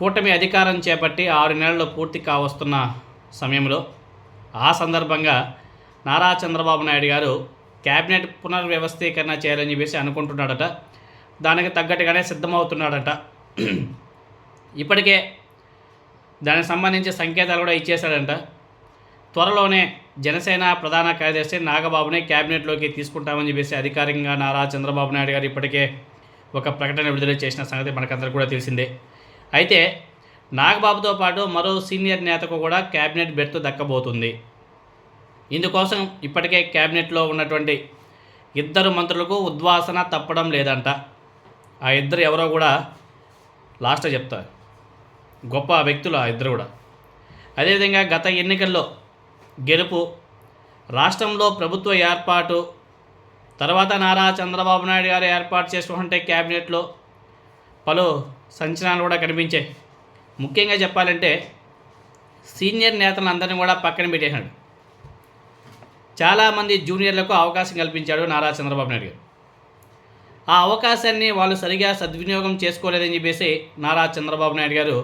కూటమి అధికారం చేపట్టి ఆరు నెలలు పూర్తి కావస్తున్న సమయంలో ఆ సందర్భంగా నారా చంద్రబాబు నాయుడు గారు క్యాబినెట్ పునర్వ్యవస్థీకరణ చేయాలని చెప్పేసి అనుకుంటున్నాడట. దానికి తగ్గట్టుగానే సిద్ధమవుతున్నాడట. ఇప్పటికే దానికి సంబంధించి సంకేతాలు కూడా ఇచ్చేశాడంట. త్వరలోనే జనసేన ప్రధాన కార్యదర్శి నాగబాబుని క్యాబినెట్లోకి తీసుకుంటామని చెప్పేసి అధికారికంగా నారా చంద్రబాబు నాయుడు గారు ఇప్పటికే ఒక ప్రకటన విడుదల చేసిన సంగతి మనకందరికీ కూడా తెలిసిందే. అయితే నాగబాబుతో పాటు మరో సీనియర్ నేతకు కూడా క్యాబినెట్ బెర్త్ దక్కబోతుంది. ఇందుకోసం ఇప్పటికే క్యాబినెట్లో ఉన్నటువంటి ఇద్దరు మంత్రులకు ఉద్వాసన తప్పడం లేదంట. ఆ ఇద్దరు ఎవరో కూడా లాస్ట్ చెప్తారు. గొప్ప వ్యక్తులు ఆ ఇద్దరు కూడా. అదేవిధంగా గత ఎన్నికల్లో గెలుపు రాష్ట్రంలో ప్రభుత్వ ఏర్పాటు తర్వాత నారా చంద్రబాబు నాయుడు గారు ఏర్పాటు చేసుకుంటే క్యాబినెట్లో పలు సంచలనాలు కూడా కనిపించాయి. ముఖ్యంగా చెప్పాలంటే సీనియర్ నేతలందరినీ కూడా పక్కన పెట్టేశాడు. చాలామంది జూనియర్లకు అవకాశం కల్పించాడు నారా చంద్రబాబు నాయుడు గారు. ఆ అవకాశాన్ని వాళ్ళు సరిగా సద్వినియోగం చేసుకోలేదని చెప్పేసి నారా చంద్రబాబు నాయుడు గారు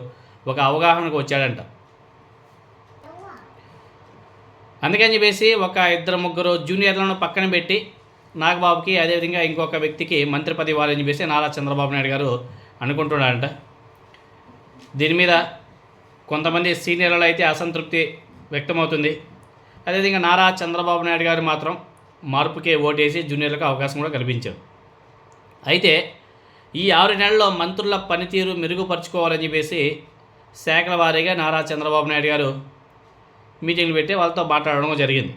ఒక అవగాహనకు వచ్చాడంట. అందుకని చెప్పేసి ఒక ఇద్దరు ముగ్గురు జూనియర్లను పక్కన పెట్టి నాగబాబుకి అదేవిధంగా ఇంకొక వ్యక్తికి మంత్రి పదవి ఇవ్వాలని చెప్పేసి నారా చంద్రబాబు నాయుడు గారు అనుకుంటున్నాడంట. దీని మీద కొంతమంది సీనియర్లలో అయితే అసంతృప్తి వ్యక్తమవుతుంది. అదేవిధంగా నారా చంద్రబాబు నాయుడు గారు మాత్రం మార్పుకే ఓటేసి జూనియర్లకు అవకాశం కూడా కల్పించారు. అయితే ఈ ఆరు నెలల్లో మంత్రుల పనితీరు మెరుగుపరుచుకోవాలని చెప్పేసి శాఖల వారీగా నారా చంద్రబాబు నాయుడు గారు మీటింగ్లు పెట్టి వాళ్ళతో మాట్లాడడం జరిగింది.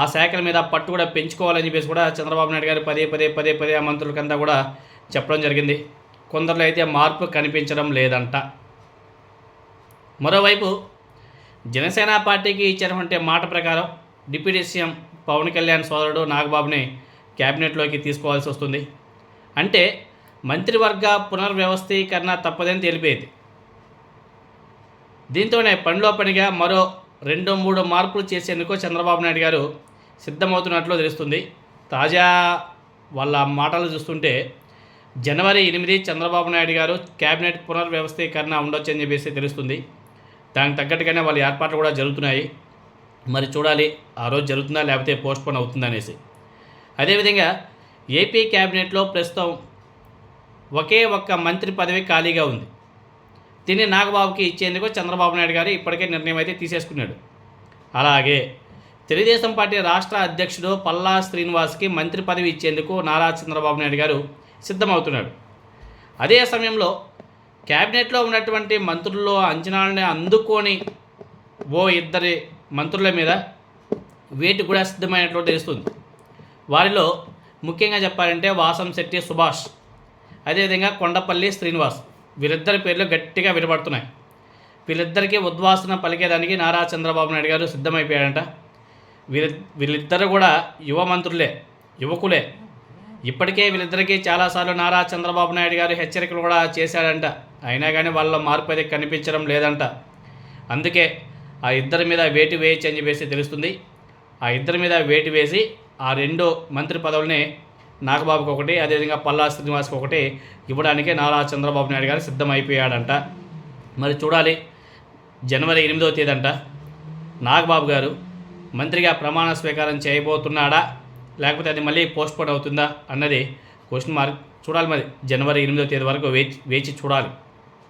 ఆ శాఖల మీద పట్టు కూడా పెంచుకోవాలని చెప్పేసి కూడా చంద్రబాబు నాయుడు గారు పదే పదే పదే పదే ఆ మంత్రులకంతా కూడా చెప్పడం జరిగింది. కొందరిలో అయితే మార్పు కనిపించడం లేదంట. మరోవైపు జనసేన పార్టీకి ఇచ్చినటువంటి మాట ప్రకారం డిప్యూటీ సీఎం పవన్ కళ్యాణ్ సోదరుడు నాగబాబుని క్యాబినెట్లోకి తీసుకోవాల్సి వస్తుంది. అంటే మంత్రివర్గ పునర్వ్యవస్థీకరణ తప్పదని తెలిపేది దీంతోనే పనిలో పనిగా మరో రెండు మూడు మార్పులు చేసేందుకు చంద్రబాబు నాయుడు గారు సిద్ధమవుతున్నట్లు తెలుస్తుంది. తాజా వాళ్ళ మాటలు చూస్తుంటే జనవరి ఎనిమిది చంద్రబాబు నాయుడు గారు క్యాబినెట్ పునర్వ్యవస్థీకరణ ఉండొచ్చని చెప్పేసి తెలుస్తుంది. దానికి తగ్గట్టుగానే వాళ్ళ ఏర్పాట్లు కూడా జరుగుతున్నాయి. మరి చూడాలి ఆ రోజు జరుగుతుందా లేకపోతే పోస్ట్పోన్ అవుతుందా అనేసి అదేవిధంగా ఏపీ క్యాబినెట్లో ప్రస్తుతం ఒకే ఒక్క మంత్రి పదవి ఖాళీగా ఉంది. దీన్ని నాగబాబుకి ఇచ్చేందుకు చంద్రబాబు నాయుడు గారు ఇప్పటికే నిర్ణయం అయితే తీసేసుకున్నాడు. అలాగే తెలుగుదేశం పార్టీ రాష్ట్ర అధ్యక్షుడు పల్లా శ్రీనివాస్కి మంత్రి పదవి ఇచ్చేందుకు నారా చంద్రబాబు నాయుడు గారు సిద్ధమవుతున్నాడు. అదే సమయంలో క్యాబినెట్లో ఉన్నటువంటి మంత్రుల్లో అంచనాలని అందుకొని ఓ ఇద్దరి మంత్రుల మీద వేటి కూడా సిద్ధమైనట్లు తెలుస్తుంది. వారిలో ముఖ్యంగా చెప్పాలంటే వాసం శెట్టి సుభాష్ అదేవిధంగా కొండపల్లి శ్రీనివాస్ వీరిద్దరి పేర్లు గట్టిగా వినబడుతున్నాయి. వీళ్ళిద్దరికీ ఉద్వాసన పలికేదానికి నారా చంద్రబాబు నాయుడు గారు సిద్ధమైపోయాడంట వీరి వీళ్ళిద్దరు కూడా యువ మంత్రులే యువకులే. ఇప్పటికే వీళ్ళిద్దరికీ చాలాసార్లు నారా చంద్రబాబు నాయుడు గారు హెచ్చరికలు కూడా చేశాడంట. అయినా కానీ వాళ్ళ మార్పు అయితే కనిపించడం లేదంట. అందుకే ఆ ఇద్దరి మీద వేటు వేయచ్చు అని చెప్పేసి తెలుస్తుంది. ఆ ఇద్దరి మీద వేటు వేసి ఆ రెండు మంత్రి పదవుల్ని నాగబాబుకి ఒకటి అదేవిధంగా పల్లా శ్రీనివాస్కి ఒకటి ఇవ్వడానికి నారా చంద్రబాబు నాయుడు గారు సిద్ధమైపోయాడంట. మరి చూడాలి. జనవరి ఎనిమిదవ తేదీ అంట నాగబాబు గారు మంత్రిగా ప్రమాణ స్వీకారం చేయబోతున్నాడా? లేకపోతే అది మళ్ళీ పోస్ట్పోన్ అవుతుందా అన్నది క్వశ్చన్ మార్క్ చూడాలి మరి. జనవరి ఎనిమిదో తేదీ వరకు వేచి వేచి చూడాలి.